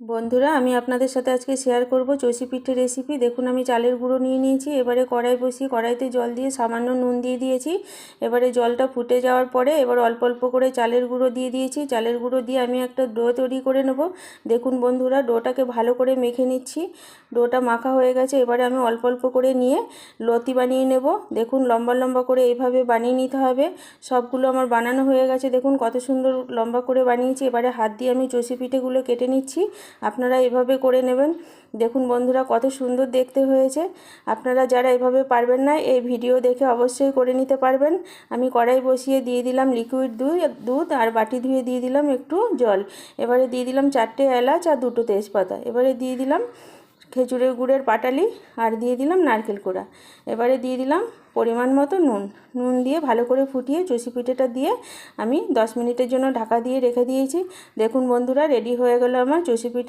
বন্ধুরা, আমি আপনাদের সাথে আজকে শেয়ার করব চষি পিঠে রেসিপি দেখুন, আমি চালের গুঁড়ো নিয়ে নিয়েছি। এবারে কড়াই বসিয়ে কড়াইতে জল দিয়ে সামান্য নুন দিয়ে দিয়েছি। এবারে জলটা ফুটে যাওয়ার পরে এবার অল্প অল্প করে চালের গুঁড়ো দিয়ে দিয়েছি। চালের গুঁড়ো দিয়ে আমি একটা ডো তৈরি করে নেব। দেখুন বন্ধুরা, ডোটাকে ভালো করে মেখে নিচ্ছি। ডোটা মাখা হয়ে গেছে। এবারে আমি অল্প অল্প করে নিয়ে লতি বানিয়ে নেব। দেখুন, লম্বা লম্বা করে এইভাবে বানিয়ে নিতে হবে। সবগুলো আমার বানানো হয়ে গেছে। দেখুন, কত সুন্দর লম্বা করে বানিয়েছি। এবারে হাত দিয়ে আমি চষি পিঠেগুলো কেটে নিচ্ছি। আপনারা এভাবে করে নেবেন। দেখুন বন্ধুরা, কত সুন্দর দেখতে হয়েছে। আপনারা যারা এভাবে পারবেন না, এই ভিডিও দেখে অবশ্যই করে নিতে পারবেন। আমি কড়াই বসিয়ে দিয়ে দিলাম লিকুইড দুধ দুধ আর বাটি ধুয়ে দিয়ে দিলাম একটু জল। এবারে দিয়ে দিলাম চারটে এলাচ আর দুটো তেজপাতা। এবারে দিয়ে দিলাম খেজুরের গুড়ের পাটালি আর দিয়ে দিলাম নারকেল কোড়া। এবারে দিয়ে দিলাম পরিমাণ মতো নুন। নুন দিয়ে ভালো করে ফুটিয়ে চষি পিঠেটা দিয়ে আমি দশ মিনিটের জন্য ঢাকা দিয়ে রেখে দিয়েছি। দেখুন বন্ধুরা, রেডি হয়ে গেল আমার চষি পিঠে